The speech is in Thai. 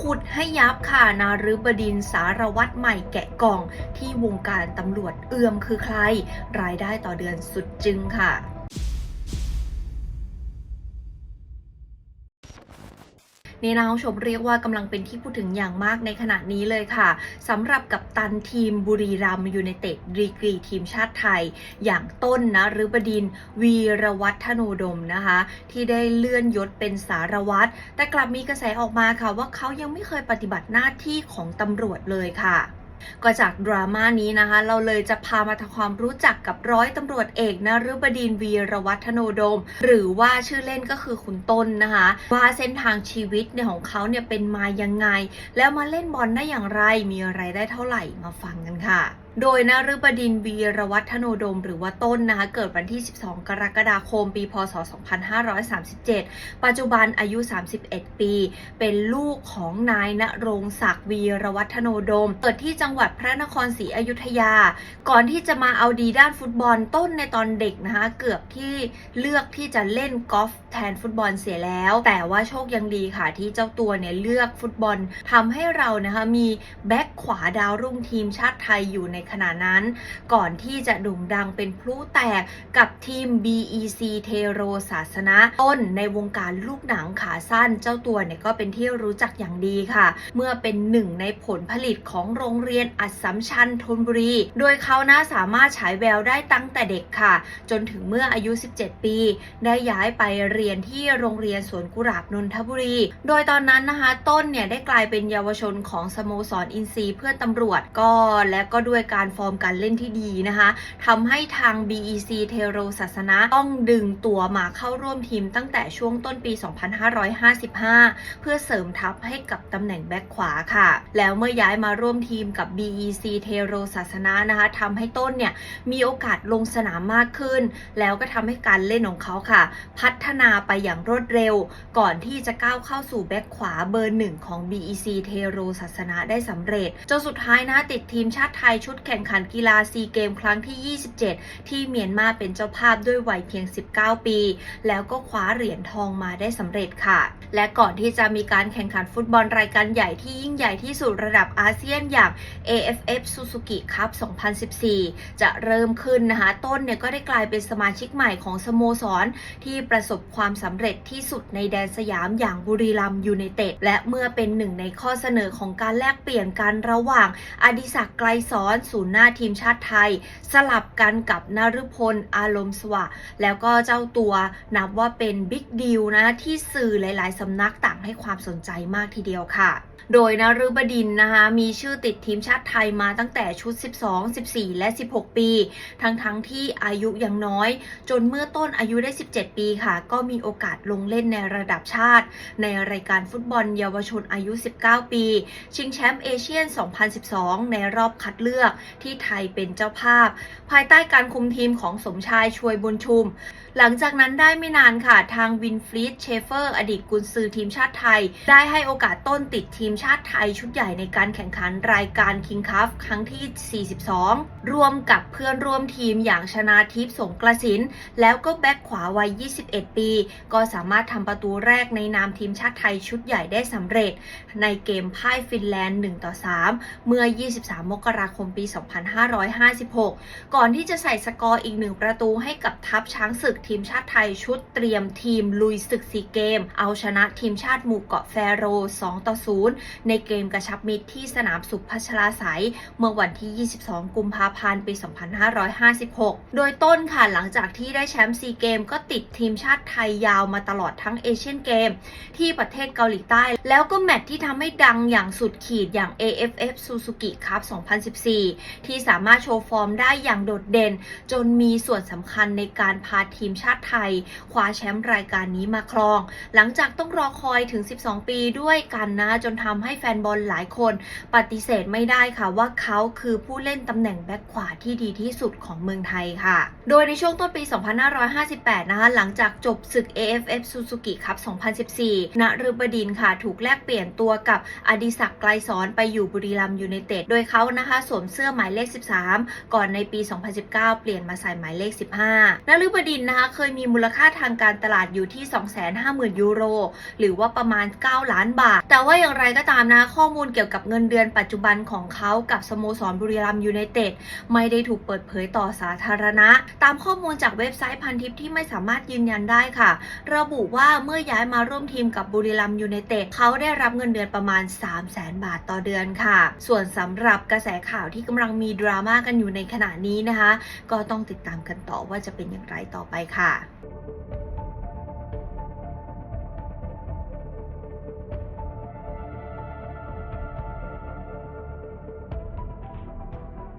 ขุดให้ยับค่ะ นารุบดินสารวัตรใหม่แกะกล่องที่วงการตำรวจเอื้อมคือใคร รายได้ต่อเดือนสุดจึงค่ะ นี่นะคุณผู้ชมเรียกว่ากำลังเป็นที่พูดถึงอย่างมากในขณะนี้เลยค่ะสำหรับกับตันทีมบุรีรัมยูไนเต็ดดีกรีทีมชาติไทย อย่างต้นนะรืบดินวีรวัฒโนดมนะคะ ที่ได้เลื่อนยศเป็นสารวัตรแต่กลับมีกระแสออกมาค่ะ ว่าเขายังไม่เคยปฏิบัติหน้าที่ของตำรวจเลยค่ะ ก็จากดราม่านี้นะคะ เราเลยจะพามาทำความรู้จักกับร้อยตำรวจเอกนฤบดินวีรวัฒโนโดม หรือว่าชื่อเล่นก็คือคุณต้นนะคะ ว่าเส้นทางชีวิตเนี่ยของเขาเนี่ยเป็นมายังไง แล้วมาเล่นบอลได้อย่างไรมีอะไรายได้เท่าไหร่มาฟังกันค่ะ โดยนฤบดินวีรวัฒโนดม หรือว่าต้นนะคะเกิดวันที่ 12 กรกฎาคม ปี พศ 2537 ปัจจุบันอายุ 31 ปี เป็นลูกของนายณรงศักดิ์วีรวัฒโนดม เกิดที่จังหวัดพระนครศรีอยุธยา ก่อนที่จะมาเอาดีด้านฟุตบอลต้นในตอนเด็กนะคะเกือบที่เลือกที่จะเล่นกอล์ฟแทนฟุตบอลเสียแล้ว แต่ว่าโชคยังดีค่ะที่เจ้าตัวเนี่ยเลือกฟุตบอลทำให้เรานะคะมีแบ็คขวาดาวรุ่งทีมชาติไทยอยู่ในขณะนั้น ก่อนที่จะโด่งดังเป็นพลุแตกกับทีม BEC เทโรศาสนะต้นในวงการลูกหนังขาสั้นเจ้าตัวเนี่ยก็เป็นที่รู้จักอย่างดีค่ะ เมื่อเป็นหนึ่งในผลผลิตของโรงเรียนอัสสัมชัญธนบุรี โดยเขานะสามารถฉายแววได้ตั้งแต่เด็กค่ะ จนถึงเมื่ออายุ 17 ปี ได้ย้ายไปเรียนที่โรงเรียนสวนกุหลาบนนทบุรี โดยตอนนั้นนะคะ ต้นเนี่ยได้กลายเป็นเยาวชนของสโมสรอินซีย์เพื่อนตำรวจก็และก็ด้วยกการฟอร์มการเล่นที่ดีนะคะทำให้ทาง BEC เทโรศาสนะต้องดึงตัวมาเข้าร่วมทีมตั้งแต่ช่วงต้นปี 2555 เพื่อเสริมทัพให้กับตำแหน่งแบ็คขวาค่ะ แล้วเมื่อย้ายมาร่วมทีมกับ BEC เทโรศาสนะนะคะทำให้ต้นเนี่ยมีโอกาสลงสนามมากขึ้น แล้วก็ทำให้การเล่นของเขาค่ะ พัฒนาไปอย่างรวดเร็ว ก่อนที่จะก้าวเข้าสู่แบ็คขวาเบอร์หนึ่งของ BEC เทโรศาสนะได้สำเร็จจนสุดท้ายนะติดทีมชาติไทยชุดแข่งขันกีฬาซีเกมครั้งที่ 27 ที่เมียนมาเป็นเจ้าภาพด้วยวัยเพียง 19 ปี แล้วก็คว้าเหรียญทองมาได้สำเร็จค่ะ และก่อนที่จะมีการแข่งขันฟุตบอลรายการใหญ่ที่ยิ่งใหญ่ที่สุดระดับอาเซียนอย่าง AFF Suzuki Cup 2014 จะเริ่มขึ้นนะคะ ต้นเนี่ยก็ได้กลายเป็นสมาชิกใหม่ของสโมสรที่ประสบความสำเร็จที่สุดในแดนสยามอย่างบุรีรัมยูไนเต็ดและเมื่อเป็นหนึ่งในข้อเสนอของการแลกเปลี่ยนกันระหว่างอดิศักดิ์ไกรสอนศูนย์หน้าทีมชาติไทย สลับกันกับนฤพลอารมณ์สวะแล้วก็เจ้าตัวนับว่าเป็นบิ๊กดีลนะที่สื่อหลาย ๆสำนักต่างให้ความสนใจมากทีเดียวค่ะ โดยนฤบดินนะคะมีชื่อติดทีมชาติไทยมาตั้งแต่ชุด 12 14 และ 16 ปี ทั้งๆทที่อายุยังน้อย จนเมื่อต้นอายุได้ 17 ปีค่ะ ก็มีโอกาสลงเล่นในระดับชาติ ในรายการฟุตบอลเยาวชนอายุ 19 ปี ชิงแชมป์เอเชียน 2012 ในรอบคัดเลือกที่ไทยเป็นเจ้าภาพ ภายใต้การคุมทีมของสมชายช่วยบุญชุม หลังจากนั้นได้ไม่นานค่ะ ทางวินฟลีดเชฟเฟอร์ อดีตกุนซือทีมชาติไทย ได้ให้โอกาสต้นติดทีมชาติไทยชุดใหญ่ในการแข่งขันรายการ King Cup ครั้งที่ 42รวมกับเพื่อนร่วมทีมอย่างชนาทิพย์สงกระสิน แล้วก็แบ็คขวาวัย 21 ปี ก็สามารถทำประตูแรกในนามทีมชาติไทยชุดใหญ่ได้สำเร็จ ในเกมพ่ายฟินแลนด์ 1 ต่อ 3 เมื่อ 23 มกราคมปี 2556 ก่อนที่จะใส่สกอร์อีกหนึ่งประตูให้กับทัพช้างศึกทีมชาติไทยชุดเตรียมทีมลุยศึกซีเกม เอาชนะทีมชาติหมู่เกาะแฟโร 2 ต่อ 0ในเกมกระชับมิตรที่สนามสุขพัชราไสยเมื่อวันที่ 22 กุมภาพันธ์ ปี 2556 โดยต้นค่ะหลังจากที่ได้แชมป์ซีเกมก็ติดทีมชาติไทยยาวมาตลอดทั้งเอเชียนเกม ที่ประเทศเกาหลีใต้ แล้วก็แมตช์ที่ทำให้ดังอย่างสุดขีดอย่าง AFF Suzuki Cup 2014 ที่สามารถโชว์ฟอร์มได้อย่างโดดเด่น จนมีส่วนสำคัญในการพาทีมชาติไทย คว้าแชมป์รายการนี้มาครอง หลังจากต้องรอคอยถึง 12 ปีด้วยกันนะจนทำให้แฟนบอลหลายคนปฏิเสธไม่ได้ค่ะว่าเขาคือผู้เล่นตำแหน่งแบ็คขวาที่ดีที่สุดของเมืองไทยค่ะ โดยในช่วงต้นปี 2558 นะคะ หลังจากจบศึก AFF Suzuki Cup 2014ณฤบดินค่ะ ถูกแลกเปลี่ยนตัวกับอดิศักดิ์ไกรสอนไปอยู่บุรีรัมย์ยูไนเต็ด โดยเขานะคะสวมเสื้อสื้อหมายเลข 13 ก่อนในปี 2019 เปลี่ยนมาใส่หมายเลข 15 นฤบดินนะคะเคยมีมูลค่าทางการตลาดอยู่ที่ 250,000 ยูโร หรือว่าประมาณ 9 ล้านบาท แต่ว่าอย่างไรก็ตามนะข้อมูลเกี่ยวกับเงินเดือนปัจจุบันของเขากับสโมสรบุรีรัมยูไนเต็ดไม่ได้ถูกเปิดเผยต่อสาธารณะ ตามข้อมูลจากเว็บไซต์พันทิปที่ไม่สามารถยืนยันได้ค่ะ ระบุว่าเมื่อย้ายมาร่วมทีมกับบุรีรัมยูไนเต็ดเขาได้รับเงินเดือนประมาณ 3 0 0แสนบาทต่อเดือนค่ะ ส่วนสำหรับกระแสข่าวที่กำลังมีดราม่ากันอยู่ในขณะนี้นะคะ ก็ต้องติดตามกันต่อว่าจะเป็นอย่างไรต่อไปค่ะ